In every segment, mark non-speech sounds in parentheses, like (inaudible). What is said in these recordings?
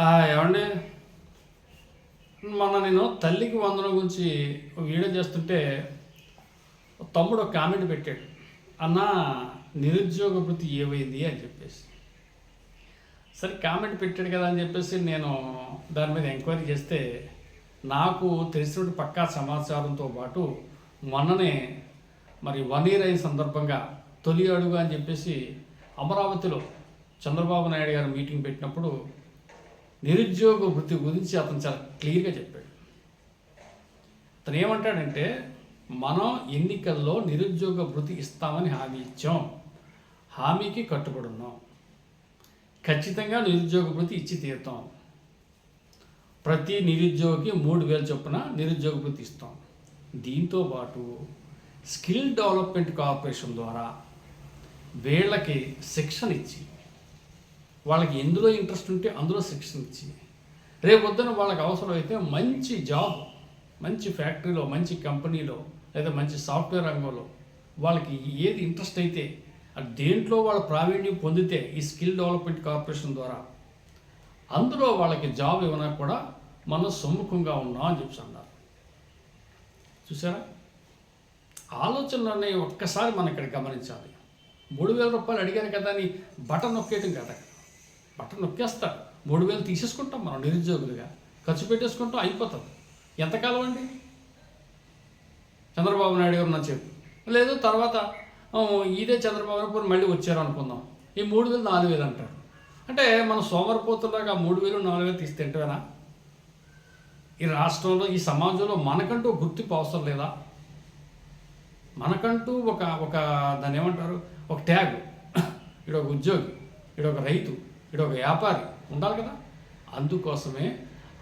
ఏమండి? మొన్న నేను తల్లికి వందనం గురించి వీడియో చేస్తుంటే తమ్ముడు ఒక కామెంట్ పెట్టాడు. అన్న నిరుద్యోగ వృత్తి ఏమైంది? అని చెప్పేసి. సరే కామెంట్ పెట్టాడు కదా అని చెప్పేసి నేను దాని మీద ఎంక్వైరీ చేస్తే నాకు తెలిసిన పక్కా సమాచారంతో పాటు మొన్ననే మరి వన్ ఇయర్ అయిన సందర్భంగా తొలి అడుగు అని చెప్పేసి అమరావతిలో చంద్రబాబు నాయుడు గారు మీటింగ్ పెట్టినప్పుడు నిరుద్యోగ వృత్తి గురించి అతను చాలా క్లియర్గా చెప్పాడు. అతను ఏమంటాడంటే మనం ఎన్నికల్లో నిరుద్యోగ వృత్తి ఇస్తామని హామీ ఇచ్చాం. హామీకి కట్టుబడి ఉన్నాం. ఖచ్చితంగా నిరుద్యోగ వృత్తి ఇచ్చి తీరుతాం. ప్రతి నిరుద్యోగికి మూడు వేల చొప్పున నిరుద్యోగ వృత్తి ఇస్తాం. దీంతో పాటు స్కిల్ డెవలప్మెంట్ కార్పొరేషన్ ద్వారా వీళ్ళకి శిక్షణ ఇచ్చి వాళ్ళకి ఎందులో ఇంట్రెస్ట్ ఉంటే అందులో శిక్షణ ఇచ్చి. రేపొద్దున వాళ్ళకి అవసరమైతే మంచి జాబ్ మంచి ఫ్యాక్టరీలో మంచి కంపెనీలో లేదా మంచి సాఫ్ట్వేర్ రంగంలో వాళ్ళకి ఏది ఇంట్రెస్ట్ అయితే దేంట్లో వాళ్ళ ప్రావీణ్యం పొందితే ఈ స్కిల్ డెవలప్మెంట్ కార్పొరేషన్ ద్వారా అందులో వాళ్ళకి జాబ్ ఇవ్వనా కూడా మనం సమ్ముఖంగా ఉన్నాం అని చెప్పి అన్నారు. చూసారా? అనేవి ఒక్కసారి మనం ఇక్కడ గమనించాలి. మూడు వేల రూపాయలు అడిగారు కదా అని బటన్ నొక్కేయటం కదా బట్టలు నొక్కేస్తారు. మూడు వేలు తీసేసుకుంటాం మనం నిరుద్యోగులుగా. ఖర్చు పెట్టేసుకుంటాం అయిపోతుంది ఎంతకాలం అండి? చంద్రబాబు నాయుడు గారు నా చెప్పు. లేదు తర్వాత ఇదే చంద్రబాబు గారు మళ్ళీ వచ్చారు అనుకుందాం. ఈ మూడు వేలు నాలుగు వేలు అంటారు. అంటే మన సోమరిపోతుండగా మూడు వేలు నాలుగు వేలు తీస్తే ఏంటవేనా ఈ రాష్ట్రంలో ఈ సమాజంలో మనకంటూ గుర్తింపు అవసరం లేదా? మనకంటూ ఒక ఒక దాన్ని ఏమంటారు? ఒక ట్యాగ్. (clears throat) ఇడొక ఒక ఉద్యోగి ఇడొక ఒక రైతు. ఇక్కడ ఒక వ్యాపారి ఉండాలి కదా? అందుకోసమే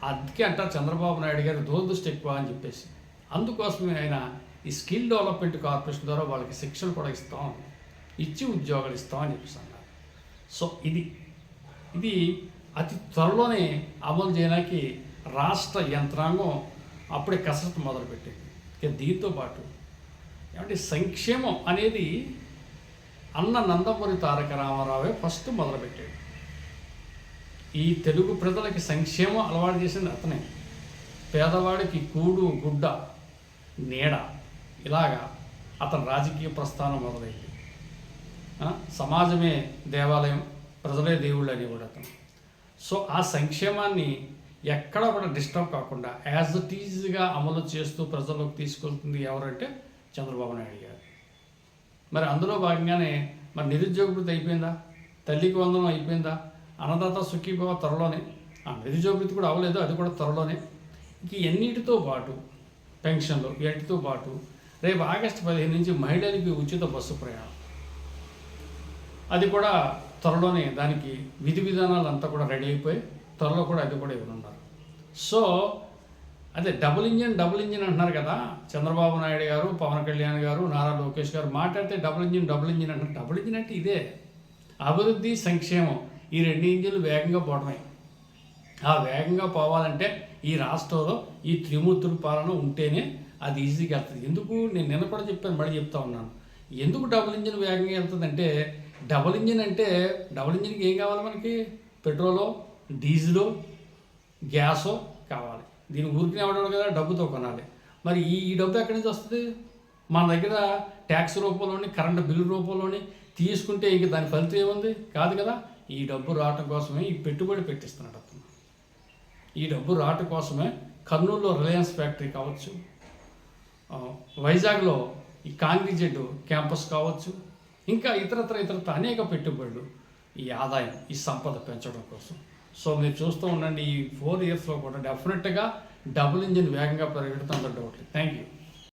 అందుకే అంటారు చంద్రబాబు నాయుడు గారి దూరదృష్టి ఎక్కువ అని చెప్పేసి. అందుకోసమే ఆయన ఈ స్కిల్ డెవలప్మెంట్ కార్పొరేషన్ ద్వారా వాళ్ళకి శిక్షణ కూడా ఇస్తాం. ఇచ్చి ఉద్యోగాలు ఇస్తాం అని చెప్పేసి అన్నారు. సో ఇది ఇది అతి త్వరలోనే అమలు చేయడానికి రాష్ట్ర యంత్రాంగం అప్పుడే కసరత్తు మొదలుపెట్టింది. ఇక దీంతో పాటు ఏమంటే సంక్షేమం అనేది అన్న నందమూరి తారక రామారావే ఫస్ట్ మొదలుపెట్టాడు ఈ తెలుగు ప్రజలకి సంక్షేమం అలవాటు చేసింది అతనే. పేదవాడికి కూడు గుడ్డ నీడ ఇలాగా అతని రాజకీయ ప్రస్థానం మొదలైంది. సమాజమే దేవాలయం ప్రజలే దేవుళ్ళు అనేవాడు అతను. సో ఆ సంక్షేమాన్ని ఎక్కడ కూడా డిస్టర్బ్ కాకుండా యాజ్ ఇట్ ఈజ్గా అమలు చేస్తూ ప్రజల్లోకి తీసుకెళ్తుంది ఎవరంటే చంద్రబాబు నాయుడు గారు. మరి అందులో భాగంగానే మరి నిరుద్యోగుడు అయిపోయిందా? తల్లికి వందనం అయిపోయిందా? అన్నదాత సుఖీభవ త్వరలోనే. ఆ నిరుద్యోగ కూడా అవ్వలేదు అది కూడా త్వరలోనే. ఇంక ఎన్నిటితో పాటు పెన్షన్లు వీటితో పాటు రేపు ఆగస్టు పదిహేను నుంచి మహిళలకి ఉచిత బస్సు ప్రయాణం. అది కూడా త్వరలోనే దానికి విధి విధానాలు అంతా కూడా రెడీ అయిపోయి త్వరలో కూడా అది కూడా ఇవ్వనున్నారు సో అదే డబుల్ ఇంజిన్ డబుల్ ఇంజిన్ అంటున్నారు కదా చంద్రబాబు నాయుడు గారు పవన్ కళ్యాణ్ గారు నారా లోకేష్ గారు మాట్లాడితే డబుల్ ఇంజిన్ డబుల్ ఇంజిన్ అంటారు డబుల్ ఇంజిన్ అంటే ఇదే. అభివృద్ధి సంక్షేమం. ఈ రెండు ఇంజిన్లు వేగంగా పోవడమే. ఆ వేగంగా పోవాలంటే ఈ రాష్ట్రంలో ఈ త్రిమూర్తుల పాలన ఉంటేనే అది ఈజీగా వెళ్తుంది. ఎందుకు? నేను నిన్న కూడా చెప్పాను మళ్ళీ చెప్తా ఉన్నాను. ఎందుకు డబుల్ ఇంజిన్ వేగంగా వెళ్తుందంటే డబుల్ ఇంజిన్ అంటే డబుల్ ఇంజిన్కి ఏం కావాలి మనకి? పెట్రోలో డీజిలో గ్యాసో కావాలి. దీని ఊరికి ఎవడాడు కదా? డబ్బుతో కొనాలి. మరి ఈ ఈ డబ్బు ఎక్కడి నుంచి వస్తుంది? మన దగ్గర ట్యాక్స్ రూపంలోని కరెంటు బిల్లు రూపంలోని తీసుకుంటే ఇంక దాని ఫలితం ఏముంది? కాదు కదా? ఈ డబ్బు రావటం కోసమే ఈ పెట్టుబడి పెట్టిస్తున్నాడు అతను. ఈ డబ్బు రావటం కోసమే కర్నూలులో రిలయన్స్ ఫ్యాక్టరీ కావచ్చు వైజాగ్లో ఈ కాంగ్రీజెడ్ క్యాంపస్ కావచ్చు ఇంకా ఇతరత్ర ఇతరత్ర అనేక పెట్టుబడులు ఈ ఆదాయం ఈ సంపద పెంచడం కోసం. సో మీరు చూస్తూ ఉండండి ఈ ఫోర్ ఇయర్స్లో కూడా డెఫినెట్గా డబుల్ ఇంజిన్ వేగంగా పెరగడం అందరూ డౌట్ థ్యాంక్ యూ.